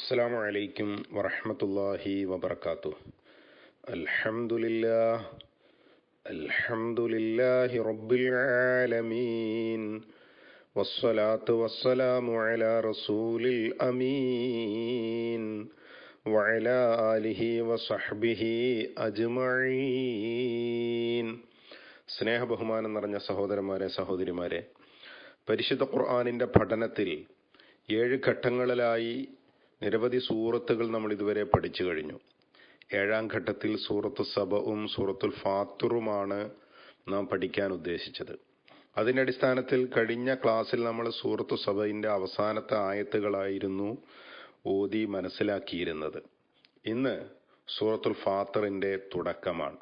السلام عليكم ورحمة الله وبركاته الحمد لله الحمد لله رب العالمين والصلاة والسلام على رسول الأمين وعلى آله وصحبه أجمعين സ്നേഹബഹുമാനം നിറഞ്ഞ സഹോദരന്മാരെ സഹോദരിമാരെ പരിശുദ്ധ ഖുർആാനിൻ്റെ പഠനത്തിൽ ഏഴ് ഘട്ടങ്ങളിലായി നിരവധി സൂറത്തുകൾ നമ്മൾ ഇതുവരെ പഠിച്ചു കഴിഞ്ഞു. ഏഴാം ഘട്ടത്തിൽ സൂറത്ത് സബവും സൂറത്തുൽ ഫാത്തുറുമാണ് നാം പഠിക്കാൻ ഉദ്ദേശിച്ചത്. അതിന്റെ അടിസ്ഥാനത്തിൽ കഴിഞ്ഞ ക്ലാസ്സിൽ നമ്മൾ സൂറത്തു സഭയിന്റെ അവസാനത്തെ ആയത്തുകളായിരുന്നു ഓതി മനസ്സിലാക്കിയിരുന്നത്. ഇന്ന് സൂറത്തുൽ ഫാത്തറിന്റെ തുടക്കമാണ്.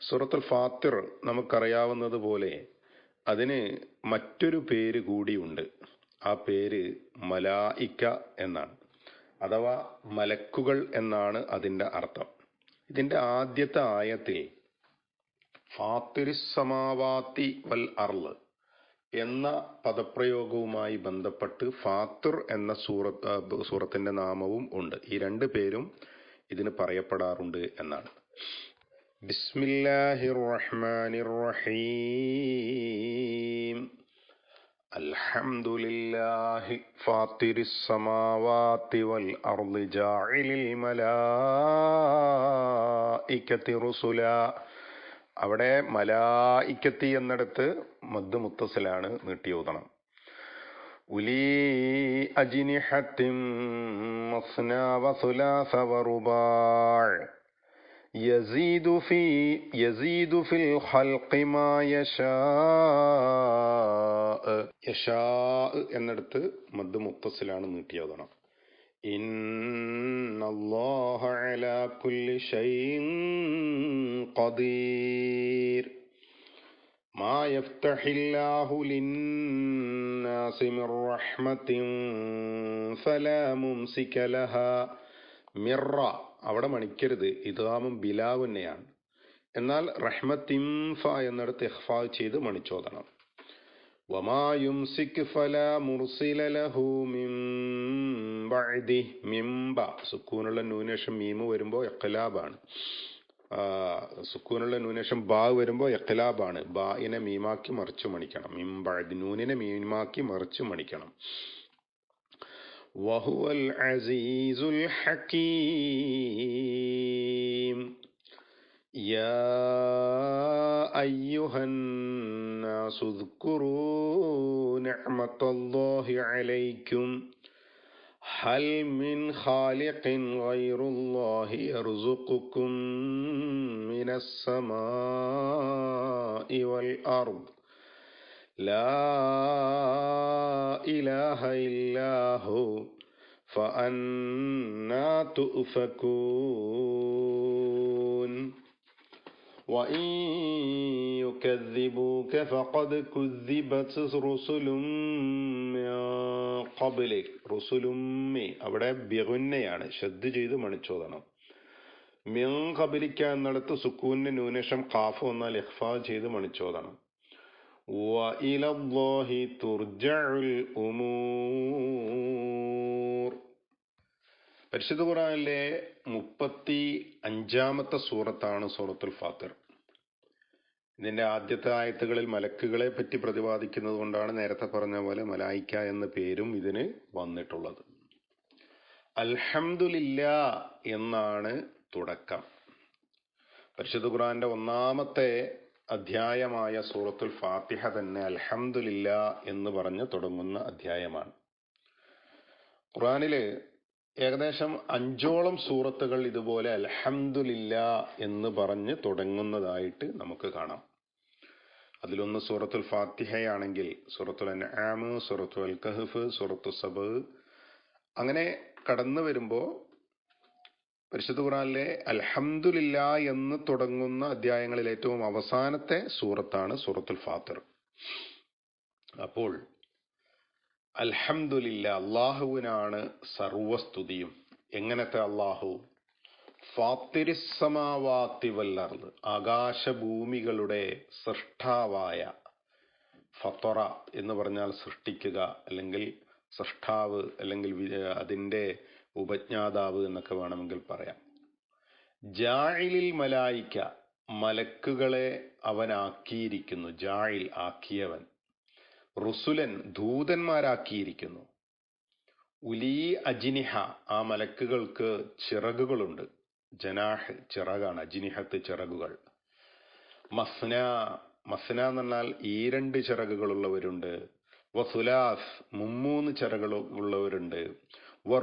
സൂറത്തുൽ ഫാത്തിർ നമുക്കറിയാവുന്നത് പോലെ അതിന് മറ്റൊരു പേര് കൂടിയുണ്ട് ആ പേര് മലായിക്ക എന്നാണ്. അഥവാ മലക്കുകൾ എന്നാണ് അതിന്റെ അർത്ഥം. ഇതിന്റെ ആദ്യത്തെ ആയത്തിൽ ഫാത്തിരിസമാവാത്തി വൽ അർൾ എന്ന പദപ്രയോഗവുമായി ബന്ധപ്പെട്ട് ഫാത്തിർ എന്ന സൂറത്ത് സൂറത്തിന്റെ നാമവും ഉണ്ട്. ഈ രണ്ട് പേരും ഇതിന് പറയപ്പെടാറുണ്ട് എന്നാണ്. ബിസ്മില്ലാഹിർ റഹ്മാനിർ റഹീം. الحمد لله فاطر السماوات والأرض جاعل الملائكة رسلا അവിടെ മലായിക്കത്തി എന്നിടത്ത് മദ് മുത്തസിലാണ് നീട്ടി ഓതണം ഉലി അജിനിഹത്തിം മസ്ന വസുലാസ വറുബാഴ് يزيد في يزيد في الخلق ما يشاء يشاء എന്നിടത്ത് മദ് മുത്തസിലാണ് നീട്ടിയതാണ് إن الله على كل شيء قدير ما يفتح الله للناس من رحمة فلا ممسك لها മിറ അവിടെ മണിക്കരുത്. ഇതാമും ബിലാവുന്നയാണ് എന്നാൽ റഹ്മത്തിംഫ എന്നിടത്ത് ഇഹ്ഫാ ചെയ്ത് മണിച്ചോദണം വമായുംസിക് ഫല മിംബ സുക്കൂനുള്ള ന്യൂനേഷം മീമ് വരുമ്പോൾ എക്കലാബാണ് സുക്കൂനുള്ള ന്യൂനേഷം ബാ വരുമ്പോൾ ബാ ബായിനെ മീമാക്കി മറിച്ചു മണിക്കണം. മിംബഴ് നൂനിനെ മീമാക്കി മറിച്ചു മണിക്കണം. وهو العزيز الحكيم. يا أيها الناس اذكروا نعمة الله عليكم. هل من خالق غير الله يرزقكم من السماء والأرض؟ لا إله إلا هو فأنا تؤفكون وإن يكذبوك فقد كذبت رسل من قبلك رسل അവിടെ ബിഗുന്നയാണ് ശ്രദ്ധ ചെയ്ത് മണിച്ചോദണം മിൻ കബലിക്ക എന്നിടത്ത് സുക്കൂന്റെ ന്യൂനേഷം കാഫ് വന്നാൽ ഇഹ്ഫാ ചെയ്ത് മണിച്ചോദണം وإلى الله ترجع الأمور പരിശുദ്ധ ഖുറാനിലെ മുപ്പത്തി അഞ്ചാമത്തെ സൂറത്താണ് സൂറത്തുൽ ഫാത്തിർ ഇതിന്റെ ആദ്യത്തെ ആയത്തുകളിൽ മലക്കുകളെ പറ്റി പ്രതിപാദിക്കുന്നത് കൊണ്ടാണ് നേരത്തെ പറഞ്ഞ പോലെ മലായിക്ക എന്ന പേരും ഇതിന് വന്നിട്ടുള്ളത് അൽഹംദുലില്ല എന്നാണ് തുടക്കം പരിശുദ്ധ ഖുറാന്റെ ഒന്നാമത്തെ അധ്യായമായ സൂറത്തുൽ ഫാത്തിഹ തന്നെ അൽഹംദുലില്ല എന്ന് പറഞ്ഞ് തുടങ്ങുന്ന അധ്യായമാണ്. ഖുറാനിൽ ഏകദേശം അഞ്ചോളം സൂറത്തുകൾ ഇതുപോലെ അൽഹംദുലില്ല എന്ന് പറഞ്ഞ് തുടങ്ങുന്നതായിട്ട് നമുക്ക് കാണാം. അതിലൊന്ന് സൂറത്തുൽ ഫാത്തിഹയാണെങ്കിൽ സൂറത്തുൽ അൻആം സൂറത്തുൽ കഹഫ് സൂറത്തു സബ് അങ്ങനെ കടന്നു വരുമ്പോൾ പരിശുദ്ധ ഖുറാനിലെ അൽഹംദുലില്ല എന്ന് തുടങ്ങുന്ന അധ്യായങ്ങളിൽ ഏറ്റവും അവസാനത്തെ സൂറത്താണ് സൂറത്തുൽ ഫാത്തിർ. അപ്പോൾ അൽഹംദുലില്ല അള്ളാഹുവിനാണ് സർവസ്തുതിയും. എങ്ങനത്തെ അള്ളാഹു ഫാത്തിരിസമാവാത്തി വല്ലർന്ന് ആകാശഭൂമികളുടെ സൃഷ്ടാവായ ഫത്തറ എന്ന് പറഞ്ഞാൽ സൃഷ്ടിക്കുക അല്ലെങ്കിൽ സൃഷ്ടാവ് അല്ലെങ്കിൽ അതിന്റെ ഉപജ്ഞാതാവ് എന്നൊക്കെ വേണമെങ്കിൽ പറയാം. ജാഴിലിൽ മലായിക്ക മലക്കുകളെ അവനാക്കിയിരിക്കുന്നു. ജാഴിൽ ആക്കിയവൻ. റുസുലൻ ദൂതന്മാരാക്കിയിരിക്കുന്നു. ഉലീ അജിനിഹ ആ മലക്കുകൾക്ക് ചിറകുകളുണ്ട്. ജനാഹ് ചിറകാണ്. അജിനിഹത്ത് ചിറകുകൾ. മസ്ന മസ്ന എന്ന് പറഞ്ഞാൽ ഈ രണ്ട് ചിറകുകളുള്ളവരുണ്ട്. വസുലാസ് മുമ്മൂന്ന് ചിറകുകളുള്ളവരുണ്ട് വ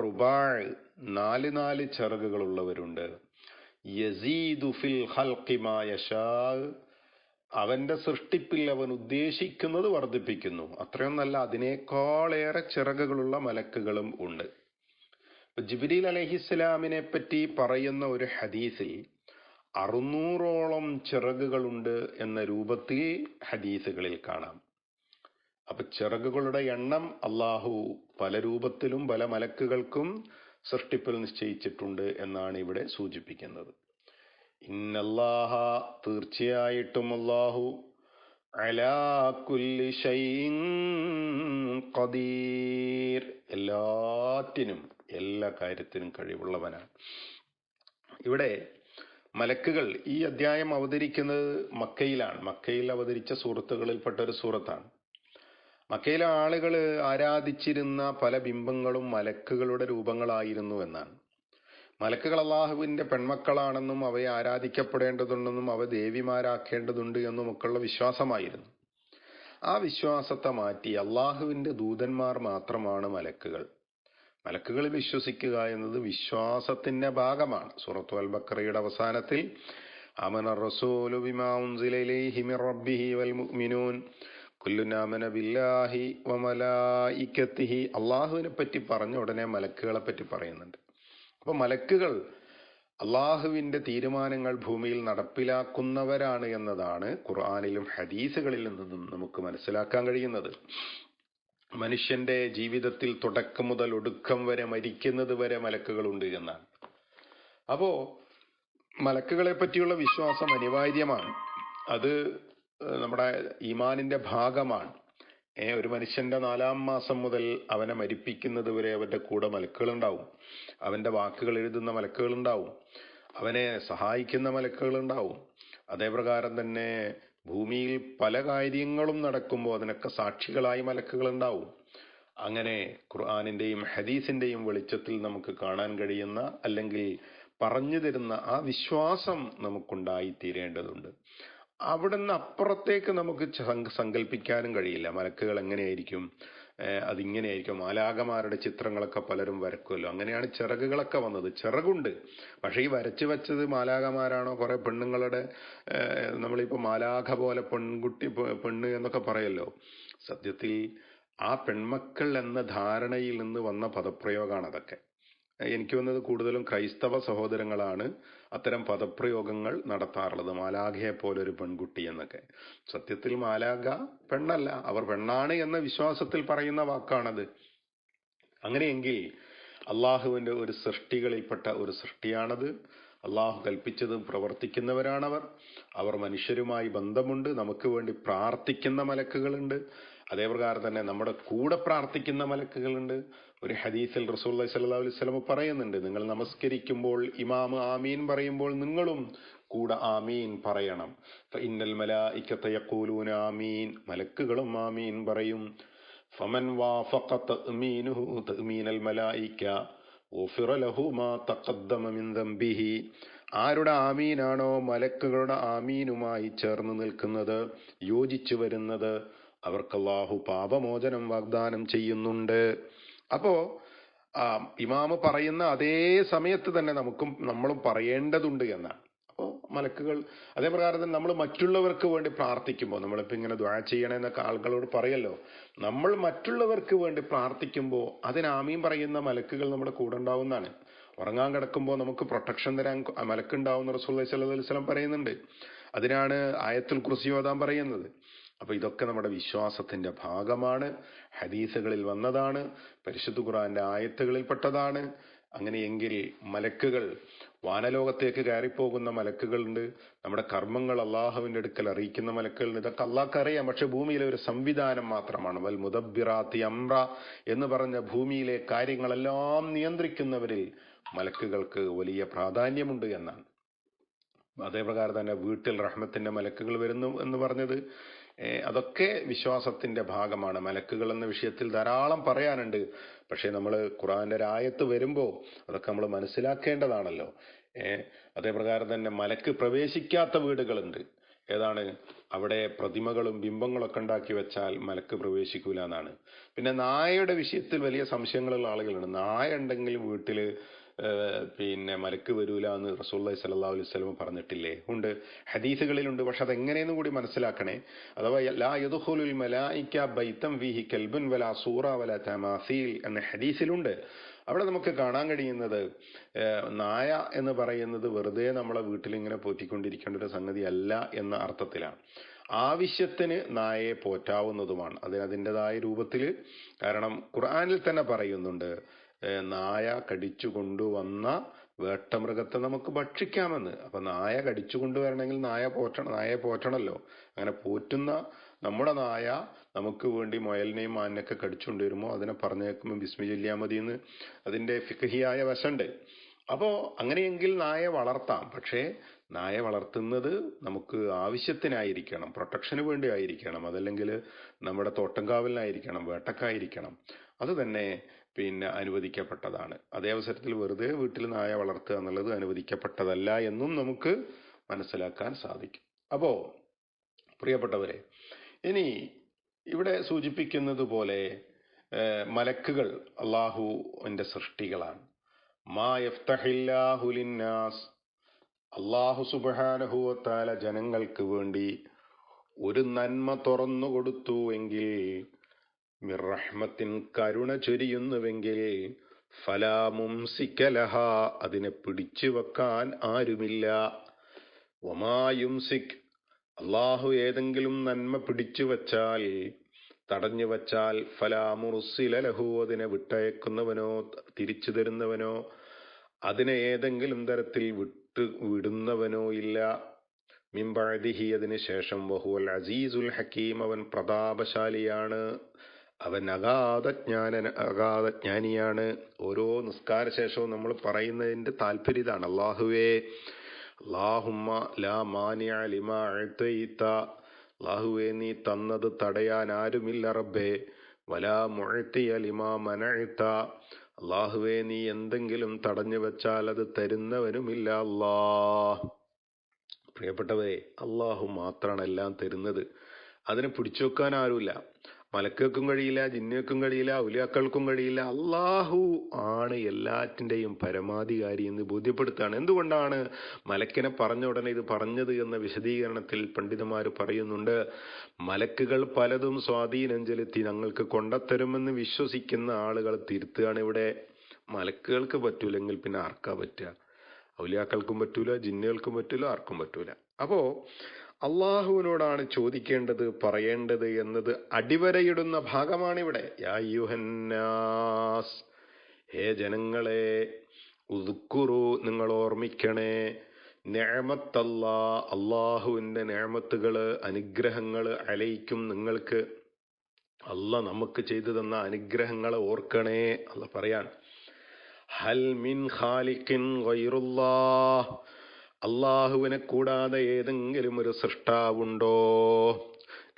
നാല് നാല് ചിറകുകളുള്ളവരുണ്ട് യസീദു ഫിൽ അവന്റെ സൃഷ്ടിപ്പിൽ അവൻ ഉദ്ദേശിക്കുന്നത് വർദ്ധിപ്പിക്കുന്നു. അത്രയൊന്നല്ല അതിനേക്കാളേറെ ചിറകുകളുള്ള മലക്കുകളും ഉണ്ട്. ജിബ്രീൽ അലഹിസ്സലാമിനെ പറ്റി പറയുന്ന ഒരു ഹദീസിൽ അറുന്നൂറോളം ചിറകുകളുണ്ട് എന്ന രൂപത്തിൽ ഹദീസുകളിൽ കാണാം. അപ്പൊ ചിറകുകളുടെ എണ്ണം അള്ളാഹു പല രൂപത്തിലും പല മലക്കുകൾക്കും സൃഷ്ടിപ്പിൽ നിശ്ചയിച്ചിട്ടുണ്ട് എന്നാണ് ഇവിടെ സൂചിപ്പിക്കുന്നത്. ഇന്നല്ലാഹ തീർച്ചയായിട്ടും അള്ളാഹു ഖദീർ. എല്ലാറ്റിനും എല്ലാ കാര്യത്തിനും കഴിവുള്ളവനാണ്. ഇവിടെ മലക്കുകൾ ഈ അധ്യായം അവതരിക്കുന്നത് മക്കയിലാണ്. മക്കയിൽ അവതരിച്ച സൂറത്തുകളിൽപ്പെട്ട ഒരു സൂറത്താണ് മക്കയിലെ ആളുകൾ ആരാധിച്ചിരുന്ന പല ബിംബങ്ങളും മലക്കുകളുടെ രൂപങ്ങളായിരുന്നു എന്നാണ്. മലക്കുകൾ അള്ളാഹുവിന്റെ പെൺമക്കളാണെന്നും അവയെ ആരാധിക്കപ്പെടേണ്ടതുണ്ടെന്നും അവ ദേവിമാരാക്കേണ്ടതുണ്ട് എന്നുമൊക്കെയുള്ള വിശ്വാസമായിരുന്നു. ആ വിശ്വാസത്തെ മാറ്റി അള്ളാഹുവിന്റെ ദൂതന്മാർ മാത്രമാണ് മലക്കുകൾ. മലക്കുകളിൽ വിശ്വസിക്കുക എന്നത് വിശ്വാസത്തിന്റെ ഭാഗമാണ്. സുറത്തു അൽ ബക്കറയുടെ അവസാനത്തിൽ അമന റസൂലു ബിമാ മിർ റബ്ബിഹി വൽ മുഅ്മിനൂൻ കുല്ലുൻ ആമന ബില്ലാഹി അള്ളാഹുവിനെ പറ്റി പറഞ്ഞ ഉടനെ മലക്കുകളെ പറ്റി പറയുന്നുണ്ട്. അപ്പൊ മലക്കുകൾ അള്ളാഹുവിന്റെ തീരുമാനങ്ങൾ ഭൂമിയിൽ നടപ്പിലാക്കുന്നവരാണ് എന്നതാണ് ഖുർആാനിലും ഹദീസുകളിൽ നിന്നും നമുക്ക് മനസ്സിലാക്കാൻ കഴിയുന്നത്. മനുഷ്യന്റെ ജീവിതത്തിൽ തുടക്കം മുതൽ ഒടുക്കം വരെ മരിക്കുന്നത് വരെ മലക്കുകളുണ്ട് എന്നാണ്. അപ്പോ മലക്കുകളെ പറ്റിയുള്ള വിശ്വാസം അനിവാര്യമാണ്. അത് നമ്മുടെ ഈമാനിന്റെ ഭാഗമാണ്. ഏ ഒരു മനുഷ്യന്റെ നാലാം മാസം മുതൽ അവനെ മരിപ്പിക്കുന്നത് വരെ അവന്റെ കൂടെ മലക്കുകളുണ്ടാവും. അവന്റെ വാക്കുകൾ എഴുതുന്ന മലക്കുകളുണ്ടാവും. അവനെ സഹായിക്കുന്ന മലക്കുകളുണ്ടാവും. അതേപ്രകാരം തന്നെ ഭൂമിയിൽ പല കാര്യങ്ങളും നടക്കുമ്പോൾ അതിനൊക്കെ സാക്ഷികളായി മലക്കുകളുണ്ടാവും. അങ്ങനെ ഖുർആാനിന്റെയും ഹദീസിന്റെയും വെളിച്ചത്തിൽ നമുക്ക് കാണാൻ കഴിയുന്ന അല്ലെങ്കിൽ പറഞ്ഞു തരുന്ന ആ വിശ്വാസം നമുക്കുണ്ടായി അവിടുന്ന് അപ്പുറത്തേക്ക് നമുക്ക് സങ്ക- സങ്കല്പിക്കാനും കഴിയില്ല. മലക്കുകൾ എങ്ങനെയായിരിക്കും? അതിങ്ങനെയായിരിക്കും. മാലാകമാരുടെ ചിത്രങ്ങളൊക്കെ പലരും വരക്കുമല്ലോ. അങ്ങനെയാണ് ചിറകുകളൊക്കെ വന്നത്. ചിറകുണ്ട്. പക്ഷേ ഈ വരച്ചു വെച്ചത് മാലാകമാരാണോ കുറെ പെണ്ണുങ്ങളുടെ നമ്മളിപ്പോൾ നമ്മളിപ്പോ മാലാഖ പോലെ പെൺകുട്ടി പെണ്ണ് എന്നൊക്കെ പറയല്ലോ. സത്യത്തിൽ ആ പെൺമക്കൾ എന്ന ധാരണയിൽ നിന്ന് വന്ന പദപ്രയോഗമാണ് അതൊക്കെ എനിക്ക് വന്നത് കൂടുതലും ക്രൈസ്തവ സഹോദരങ്ങളാണ് അത്തരം പദപ്രയോഗങ്ങൾ നടത്താറുള്ളത് മാലാഖയെ പോലെ ഒരു പെൺകുട്ടി എന്നൊക്കെ. സത്യത്തിൽ മാലാഖ പെണ്ണല്ല അവർ പെണ്ണാണ് എന്ന വിശ്വാസത്തിൽ പറയുന്ന വാക്കാണത്. അങ്ങനെയെങ്കിൽ അള്ളാഹുവിന്റെ ഒരു സൃഷ്ടികളിൽപ്പെട്ട ഒരു സൃഷ്ടിയാണത്. അള്ളാഹു കൽപ്പിച്ചതും പ്രവർത്തിക്കുന്നവരാണവർ. അവർ മനുഷ്യരുമായി ബന്ധമുണ്ട്. നമുക്ക് വേണ്ടി പ്രാർത്ഥിക്കുന്ന മലക്കുകളുണ്ട്. അതേപ്രകാരം തന്നെ നമ്മുടെ കൂടെ പ്രാർത്ഥിക്കുന്ന മലക്കുകളുണ്ട്. ഒരു ഹദീസിൽ റസൂൽ സല്ലാ അലൈഹി വസല്ലം പറയുന്നുണ്ട്. നിങ്ങൾ നമസ്കരിക്കുമ്പോൾ ഇമാമ് ആമീൻ പറയുമ്പോൾ നിങ്ങളും കൂടെ ആമീൻ പറയണം. ഇന്നൽ മല യഖൂലൂന ആമീൻ. മലക്കുകളും ആമീൻ പറയും. ഫമൻ വാഫഖ തഅ്മീനുഹു മലായിക്ക. ആരുടെ ആമീനാണോ മലക്കുകളുടെ ആമീനുമായി ചേർന്ന് നിൽക്കുന്നത്? യോജിച്ചു വരുന്നത് അവർക്ക് അല്ലാഹു പാപമോചനം വാഗ്ദാനം ചെയ്യുന്നുണ്ട്. അപ്പോ ഇമാമ് പറയുന്ന അതേ സമയത്ത് തന്നെ നമുക്കും നമ്മളും പറയേണ്ടതുണ്ട് എന്നാണ്. മലക്കുകൾ അതേപ്രകാരം തന്നെ നമ്മൾ മറ്റുള്ളവർക്ക് വേണ്ടി പ്രാർത്ഥിക്കുമ്പോൾ നമ്മളിപ്പോൾ ഇങ്ങനെ ദ്വാ ചെയ്യണേ എന്നൊക്കെ ആളുകളോട് പറയല്ലോ നമ്മൾ മറ്റുള്ളവർക്ക് വേണ്ടി പ്രാർത്ഥിക്കുമ്പോൾ അതിന് ആമീൻ പറയുന്ന മലക്കുകൾ നമ്മുടെ കൂടെ ഉണ്ടാവുന്നതാണ്. ഉറങ്ങാൻ കിടക്കുമ്പോൾ നമുക്ക് പ്രൊട്ടക്ഷൻ തരാൻ മലക്കുണ്ടാവുന്ന സല്ലല്ലാഹു അലൈഹി വസല്ലം പറയുന്നുണ്ട്. അതിനാണ് ആയത്തുൽ കുർസി ഓതാൻ പറയുന്നത്. അപ്പൊ ഇതൊക്കെ നമ്മുടെ വിശ്വാസത്തിന്റെ ഭാഗമാണ് ഹദീസുകളിൽ വന്നതാണ് പരിശുദ്ധ ഖുറാന്റെ ആയത്തുകളിൽ പെട്ടതാണ് അങ്ങനെയെങ്കിൽ മലക്കുകൾ വാനലോകത്തേക്ക് കയറിപ്പോകുന്ന മലക്കുകളുണ്ട്. നമ്മുടെ കർമ്മങ്ങൾ അള്ളാഹുവിന്റെ അടുക്കൽ അറിയിക്കുന്ന മലക്കുകളുണ്ട്. ഇതൊക്കെ അള്ളാഹ്ക്ക് അറിയാം. പക്ഷെ ഭൂമിയിലെ ഒരു സംവിധാനം മാത്രമാണ്. വൽ മുദബിറാത്തി അമ്ര എന്ന് പറഞ്ഞ ഭൂമിയിലെ കാര്യങ്ങളെല്ലാം നിയന്ത്രിക്കുന്നവരിൽ മലക്കുകൾക്ക് വലിയ പ്രാധാന്യമുണ്ട് എന്നാണ്. അതേപ്രകാരം തന്നെ വീട്ടിൽ റഹ്മത്തിന്റെ മലക്കുകൾ വരുന്നു എന്ന് പറഞ്ഞത് അതൊക്കെ വിശ്വാസത്തിന്റെ ഭാഗമാണ്. മലക്കുകൾ എന്ന വിഷയത്തിൽ ധാരാളം പറയാനുണ്ട്. പക്ഷെ നമ്മൾ ഖുറാന്റെ രായത്ത് വരുമ്പോൾ അതൊക്കെ നമ്മൾ മനസ്സിലാക്കേണ്ടതാണല്ലോ. അതേപ്രകാരം തന്നെ മലക്ക് പ്രവേശിക്കാത്ത വീടുകളുണ്ട്. ഏതാണ്? അവിടെ പ്രതിമകളും ബിംബങ്ങളൊക്കെ ഉണ്ടാക്കി വെച്ചാൽ മലക്ക് പ്രവേശിക്കൂല എന്നാണ്. പിന്നെ നായയുടെ വിഷയത്തിൽ വലിയ സംശയങ്ങളുള്ള ആളുകളുണ്ട്. നായ ഉണ്ടെങ്കിൽ വീട്ടിൽ പിന്നെ മലക്ക് വരൂല എന്ന് റസൂല്ലി സല്ലാ അലൈഹി സ്വലം പറഞ്ഞിട്ടില്ലേ? ഉണ്ട്. ഹദീസുകളിലുണ്ട്. പക്ഷെ അതെങ്ങനെയെന്ന് കൂടി മനസ്സിലാക്കണേ. അഥവാ ലാ ബൈത്തം വിഹി കൽബുൻ വലാ സൂറ വലാ തമാസീൽ എന്ന ഹദീസിലുണ്ട്. അവിടെ നമുക്ക് കാണാൻ കഴിയുന്നത് നായ എന്ന് പറയുന്നത് വെറുതെ നമ്മളെ വീട്ടിലിങ്ങനെ പോറ്റിക്കൊണ്ടിരിക്കേണ്ട ഒരു സംഗതി അല്ല എന്ന അർത്ഥത്തിലാണ്. ആവശ്യത്തിന് നായയെ പോറ്റാവുന്നതുമാണ്. അതിന് അതിന്റെതായ രൂപത്തിൽ കാരണം ഖുർആാനിൽ തന്നെ പറയുന്നുണ്ട് നായ കടിച്ചു കൊണ്ടുവന്ന വേട്ടമൃഗത്തെ നമുക്ക് ഭക്ഷിക്കാമെന്ന്. അപ്പൊ നായ കടിച്ചു കൊണ്ടുവരണമെങ്കിൽ നായ പോറ്റണം നായയെ പോറ്റണമല്ലോ അങ്ങനെ പോറ്റുന്ന നമ്മുടെ നായ നമുക്ക് വേണ്ടി മുയലിനെയും മാനിനെയൊക്കെ കടിച്ചുകൊണ്ട് വരുമ്പോൾ അതിനെ പറഞ്ഞേക്കുമ്പോൾ ബിസ്മി ചൊല്ലിയാൽ മതി എന്ന് അതിന്റെ ഫിഖഹിയായ വശമുണ്ട് അപ്പോൾ അങ്ങനെയെങ്കിൽ നായ വളർത്താം. പക്ഷേ നായ വളർത്തുന്നത് നമുക്ക് ആവശ്യത്തിനായിരിക്കണം പ്രൊട്ടക്ഷന് വേണ്ടി ആയിരിക്കണം അതല്ലെങ്കിൽ നമ്മുടെ തോട്ടംകാവലിനായിരിക്കണം വേട്ടക്കായിരിക്കണം. അത് തന്നെ പിന്നെ അനുവദിക്കപ്പെട്ടതാണ്. അതേ അവസരത്തിൽ വെറുതെ വീട്ടിൽ നായ വളർത്തുക എന്നുള്ളത് അനുവദിക്കപ്പെട്ടതല്ല എന്നും നമുക്ക് മനസ്സിലാക്കാൻ സാധിക്കും. അപ്പോൾ പ്രിയപ്പെട്ടവരെ ഇനി ഇവിടെ സൂചിപ്പിക്കുന്നത് പോലെ മലക്കുകൾ അള്ളാഹുവിന്റെ സൃഷ്ടികളാണ്. മാ അള്ളാഹു സുബാനഹുവത്താല ജനങ്ങൾക്ക് വേണ്ടി ഒരു നന്മ തുറന്നു കൊടുത്തു എങ്കിൽ മിറഹ്മത്തിൻ കരുണ ചൊരിയുന്നുവെങ്കിൽ ഫലാമുംസിക്കലഹ അതിനെ പിടിച്ചു വെക്കാൻ ആരുമില്ല ഒമായുംസിക് അള്ളാഹു ഏതെങ്കിലും നന്മ പിടിച്ചു വച്ചാൽ തടഞ്ഞു വച്ചാൽ ഫലാമുറുസില ലഹു അതിനെ വിട്ടയക്കുന്നവനോ തിരിച്ചു തരുന്നവനോ അതിനെ ഏതെങ്കിലും തരത്തിൽ വിട്ട് വിടുന്നവനോ ഇല്ല. മിമ്പഴതിഹി അതിന് ശേഷം വഹുവൽ അസീസുൽ ഹക്കീം അവൻ പ്രതാപശാലിയാണ്. അവൻ അഗാധ അഗാധജ്ഞാനിയാണ് അഗാധ ജ്ഞാനിയാണ്. ഓരോ നിസ്കാര ശേഷവും നമ്മൾ പറയുന്നതിന്റെ താല്പര്യം ഇതാണ് അള്ളാഹുവേ അള്ളാഹുമ്മ ലാ മാനിയ ലിമ അഴ്ത്തയിത്ത നീ തന്നത് തടയാൻ ആരുമില്ല റബ്ബേ. വലാ മുഴത്തിയ ലിമാ മനഴ്ത്ത അള്ളാഹുവേ നീ എന്തെങ്കിലും തടഞ്ഞു വെച്ചാൽ അത് തരുന്നവനുമില്ല അല്ലാ പ്രിയപ്പെട്ടവരെ അള്ളാഹു മാത്രമാണ് എല്ലാം തരുന്നത്. അതിനെ പിടിച്ചു വെക്കാൻ ആരുമില്ല. മലക്കുകൾക്കും കഴിയില്ല ജിന്നേക്കും കഴിയില്ല ഉലിയാക്കൾക്കും കഴിയില്ല. അള്ളാഹു ആണ് എല്ലാറ്റിന്റെയും പരമാധികാരി എന്ന് ബോധ്യപ്പെടുത്താണ് എന്തുകൊണ്ടാണ് മലക്കിനെ പറഞ്ഞ ഉടനെ ഇത് പറഞ്ഞത് എന്ന വിശദീകരണത്തിൽ പണ്ഡിതന്മാർ പറയുന്നുണ്ട് മലക്കുകൾ പലതും സ്വാധീനം ചെലുത്തി ഞങ്ങൾക്ക് കൊണ്ടത്തരുമെന്ന് വിശ്വസിക്കുന്ന ആളുകൾ തിരുത്തുകയാണ് ഇവിടെ. മലക്കുകൾക്ക് പറ്റൂലെങ്കിൽ പിന്നെ ആർക്കാ പറ്റുക? ഔലിയാക്കൾക്കും പറ്റൂല ജിന്നുകൾക്കും പറ്റൂല ആർക്കും പറ്റൂല. അപ്പോ അള്ളാഹുവിനോടാണ് ചോദിക്കേണ്ടത് പറയേണ്ടത് എന്നത് അടിവരയിടുന്ന ഭാഗമാണിവിടെ. യാ ഹേ ജനങ്ങളെ ഉദുക്കുറു നിങ്ങൾ ഓർമ്മിക്കണേ. നേമത്തല്ല അള്ളാഹുവിന്റെ നേമത്തുകൾ അനുഗ്രഹങ്ങൾ അലയിക്കും നിങ്ങൾക്ക്. അല്ല നമുക്ക് ചെയ്തു തന്ന അനുഗ്രഹങ്ങളെ ഓർക്കണേ അല്ല പറയാൻ. ഹൽ മിൻ ഖാലിഖിൻ ഗൈറുല്ലാഹ്. അള്ളാഹുവിനെ കൂടാതെ ഏതെങ്കിലും ഒരു സൃഷ്ടാവുണ്ടോ?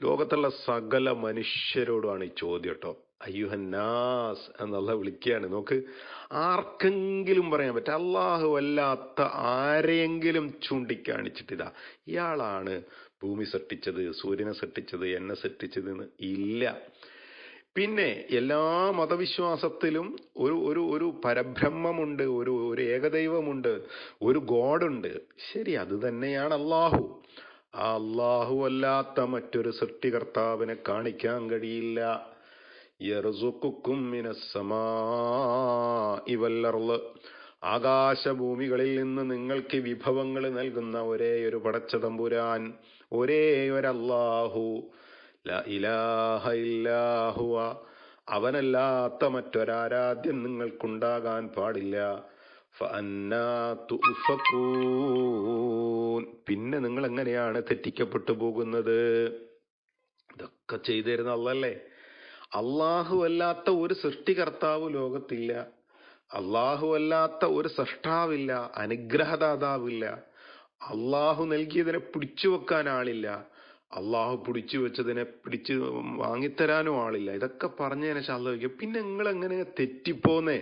ലോകത്തുള്ള സകല മനുഷ്യരോടുമാണ് ഈ ചോദ്യം കേട്ടോ. അയ്യുഹന്നാസ് എന്നുള്ള വിളിക്കുകയാണ്. നോക്ക് ആർക്കെങ്കിലും പറയാൻ പറ്റും അള്ളാഹു അല്ലാത്ത ആരെയെങ്കിലും ചൂണ്ടിക്കാണിച്ചിട്ടിതാ. ഇയാളാണ് ഭൂമി സൃഷ്ടിച്ചത് സൂര്യനെ സൃഷ്ടിച്ചത് എന്നെ സൃഷ്ടിച്ചത് ഇല്ല. പിന്നെ എല്ലാ മതവിശ്വാസത്തിലും ഒരു ഒരു ഒരു പരബ്രഹ്മമുണ്ട് ഒരു ഒരു ഏകദൈവമുണ്ട് ഒരു ഗോഡുണ്ട്. ശരി അത് തന്നെയാണ് അള്ളാഹു ആ അള്ളാഹു അല്ലാത്ത മറ്റൊരു സൃഷ്ടികർത്താവിനെ കാണിക്കാൻ കഴിയില്ല. ആകാശഭൂമികളിൽ നിന്ന് നിങ്ങൾക്ക് വിഭവങ്ങൾ നൽകുന്ന ഒരേ ഒരു പടച്ച തമ്പുരാൻ ഒരേ ഒരല്ലാഹു ഇലാഹ അവനല്ലാത്ത മറ്റൊരാരാധ്യം നിങ്ങൾക്കുണ്ടാകാൻ പാടില്ല. പിന്നെ നിങ്ങൾ എങ്ങനെയാണ് തെറ്റിക്കപ്പെട്ടു പോകുന്നത്? ഇതൊക്കെ ചെയ്തു തരുന്ന അല്ലല്ലേ അള്ളാഹു അല്ലാത്ത ഒരു സൃഷ്ടികർത്താവ് ലോകത്തില്ല. അള്ളാഹു അല്ലാത്ത ഒരു സൃഷ്ടാവില്ല. അനുഗ്രഹദാതാവില്ല. അള്ളാഹു നൽകിയതിനെ പിടിച്ചു വെക്കാൻ ആളില്ല. അള്ളാഹു പിടിച്ചു വെച്ചതിനെ പിടിച്ച് വാങ്ങിത്തരാനും ആളില്ല. ഇതൊക്കെ പറഞ്ഞതിനെ ശാന്തവിക്കുക പിന്നെ നിങ്ങൾ എങ്ങനെ തെറ്റിപ്പോന്നേ?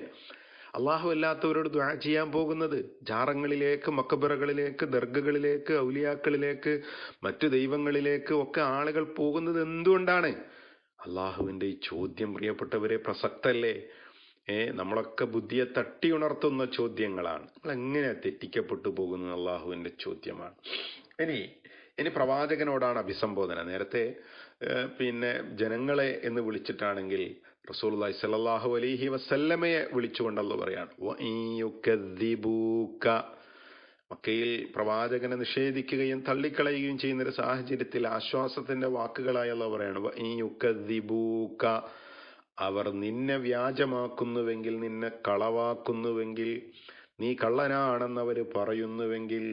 അള്ളാഹു അല്ലാത്തവരോട് ദ്വാ ചെയ്യാൻ പോകുന്നത് ജാറങ്ങളിലേക്ക് മക്കബറകളിലേക്ക് ദർഗകളിലേക്ക് ഔലിയാക്കളിലേക്ക് മറ്റു ദൈവങ്ങളിലേക്ക് ഒക്കെ ആളുകൾ പോകുന്നത് എന്തുകൊണ്ടാണ്? അള്ളാഹുവിന്റെ ഈ ചോദ്യം പ്രിയപ്പെട്ടവരെ പ്രസക്തല്ലേ? ഏ നമ്മളൊക്കെ ബുദ്ധിയെ തട്ടി ഉണർത്തുന്ന ചോദ്യങ്ങളാണ്. നമ്മൾ എങ്ങനെ തെറ്റിക്കപ്പെട്ടു പോകുന്നത് അള്ളാഹുവിന്റെ ചോദ്യമാണ്. ഇനി ഇനി പ്രവാചകനോടാണ് അഭിസംബോധന. നേരത്തെ പിന്നെ ജനങ്ങളെ എന്ന് വിളിച്ചിട്ടാണെങ്കിൽ റസൂലുള്ളാഹി സലാഹു അലൈഹി വസല്ലമയെ വിളിച്ചുകൊണ്ടല്ലോ പറയാണ്. "വഇൻ മക്കയിൽ പ്രവാചകനെ നിഷേധിക്കുകയും തള്ളിക്കളയുകയും ചെയ്യുന്ന ഒരു സാഹചര്യത്തിൽ ആശ്വാസത്തിന്റെ വാക്കുകളായല്ലോ പറയാണ്. "വഇൻ അവർ നിന്നെ വ്യാജമാക്കുന്നുവെങ്കിൽ നിന്നെ കളവാക്കുന്നുവെങ്കിൽ നീ കള്ളനാണെന്ന് അവർ പറയുന്നുവെങ്കിൽ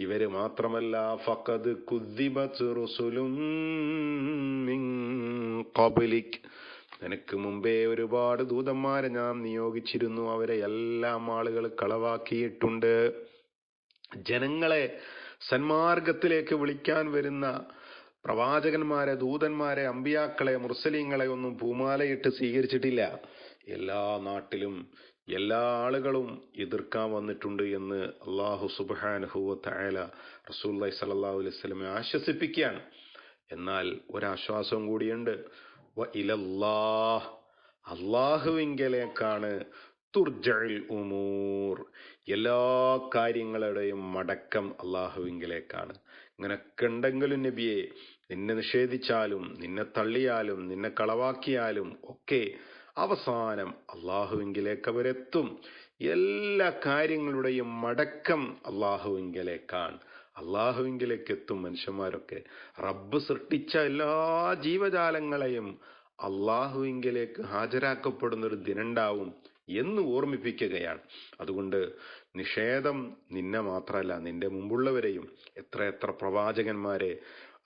ഇവർ മാത്രമല്ല ഫഖദ് കുദ്ദിബത് നിനക്ക് മുമ്പേ ഒരുപാട് ദൂതന്മാരെ ഞാൻ നിയോഗിച്ചിരുന്നു. അവരെ എല്ലാം ആളുകൾ കളവാക്കിയിട്ടുണ്ട്. ജനങ്ങളെ സന്മാർഗത്തിലേക്ക് വിളിക്കാൻ വരുന്ന പ്രവാചകന്മാരെ ദൂതന്മാരെ അമ്പിയാക്കളെ മുർസലീങ്ങളെ ഒന്നും പൂമാലയിട്ട് സ്വീകരിച്ചിട്ടില്ല. എല്ലാ നാട്ടിലും എല്ലാ ആളുകളും എതിർക്കാൻ വന്നിട്ടുണ്ട് എന്ന് അള്ളാഹു സുബാനുഹുവ തആല റസൂല്ലി സല്ലല്ലാഹു അലൈഹി സ്വലമെ ആശ്വസിപ്പിക്കുകയാണ്. എന്നാൽ ഒരാശ്വാസം കൂടിയുണ്ട്. വ ഇലല്ലാഹ് അള്ളാഹുവിങ്കലേക്കാണ് തുർജൽ ഉമൂർ. എല്ലാ കാര്യങ്ങളുടെയും മടക്കം അള്ളാഹുവിങ്കലേക്കാണ് ഇങ്ങനൊക്കെ ഉണ്ടെങ്കിലും നബിയെ നിന്നെ നിഷേധിച്ചാലും നിന്നെ തള്ളിയാലും നിന്നെ കളവാക്കിയാലും ഒക്കെ അവസാനം അള്ളാഹുവിങ്കിലേക്ക് അവരെത്തും. എല്ലാ കാര്യങ്ങളുടെയും മടക്കം അള്ളാഹുവിങ്കിലേക്കാണ് അള്ളാഹുവിങ്കിലേക്ക് എത്തും മനുഷ്യന്മാരൊക്കെ. റബ്ബ് സൃഷ്ടിച്ച എല്ലാ ജീവജാലങ്ങളെയും അള്ളാഹുവിങ്കിലേക്ക് ഹാജരാക്കപ്പെടുന്ന ഒരു ദിനുണ്ടാവും എന്ന് ഓർമ്മിപ്പിക്കുകയാണ്. അതുകൊണ്ട് നിഷേധം നിന്നെ മാത്രമല്ല നിന്റെ മുമ്പുള്ളവരെയും എത്ര പ്രവാചകന്മാരെ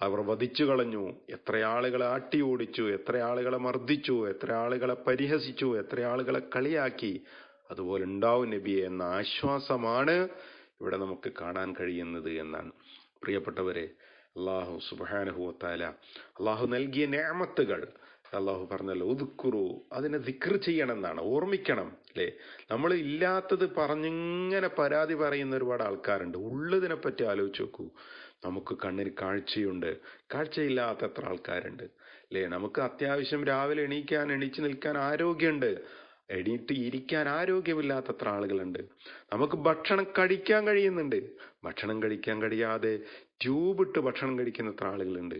അവർ വധിച്ചു കളഞ്ഞു എത്ര ആളുകളെ ആട്ടി ഓടിച്ചു എത്ര ആളുകളെ മർദ്ദിച്ചു എത്ര ആളുകളെ പരിഹസിച്ചു എത്ര ആളുകളെ കളിയാക്കി. അതുപോലെ ഉണ്ടാവും നബിയെ എന്ന ആശ്വാസമാണ് ഇവിടെ നമുക്ക് കാണാൻ കഴിയുന്നത് എന്നാണ്. പ്രിയപ്പെട്ടവരെ അള്ളാഹു സുബാനുഹുവത്താല അള്ളാഹു നൽകിയ നേമത്തുകൾ അള്ളാഹു പറഞ്ഞല്ലോ ഉതുക്കുറു അതിനെ ദിക്ർ ചെയ്യണം എന്നാണ് ഓർമ്മിക്കണം. അല്ലേ നമ്മൾ ഇല്ലാത്തത് പറഞ്ഞിങ്ങനെ പരാതി പറയുന്ന ഒരുപാട് ആൾക്കാരുണ്ട്. ഉള്ളതിനെ പറ്റി ആലോചിച്ച് നോക്കൂ. നമുക്ക് കണ്ണിന് കാഴ്ചയുണ്ട്. കാഴ്ചയില്ലാത്ത എത്ര ആൾക്കാരുണ്ട്. അല്ലേ നമുക്ക് അത്യാവശ്യം രാവിലെ എണീക്കാൻ എണീച്ചു നിൽക്കാൻ ആരോഗ്യമുണ്ട്. എണീറ്റ് ഇരിക്കാൻ ആരോഗ്യമില്ലാത്ത എത്ര ആളുകളുണ്ട്. നമുക്ക് ഭക്ഷണം കഴിക്കാൻ കഴിയുന്നുണ്ട്. ഭക്ഷണം കഴിക്കാൻ കഴിയാതെ ട്യൂബിട്ട് ഭക്ഷണം കഴിക്കുന്ന എത്ര ആളുകളുണ്ട്.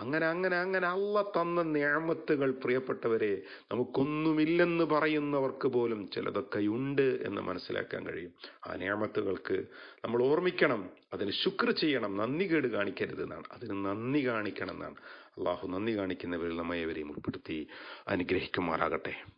അങ്ങനെ അങ്ങനെ അങ്ങനെ അല്ല തന്ന ഞാമത്തുകൾ പ്രിയപ്പെട്ടവരെ നമുക്കൊന്നുമില്ലെന്ന് പറയുന്നവർക്ക് പോലും ചിലതൊക്കെ ഉണ്ട് എന്ന് മനസ്സിലാക്കാൻ കഴിയും. ആ ഞാമത്തുകൾക്ക് നമ്മൾ ഓർമ്മിക്കണം അതിന് ശുക്ർ ചെയ്യണം നന്ദി കേട് കാണിക്കരുത് എന്നാണ്. അതിന് നന്ദി കാണിക്കണം എന്നാണ്. അള്ളാഹു നന്ദി കാണിക്കുന്നവരിൽ നമ്മെ ഉൾപ്പെടുത്തി അനുഗ്രഹിക്കുമാറാകട്ടെ.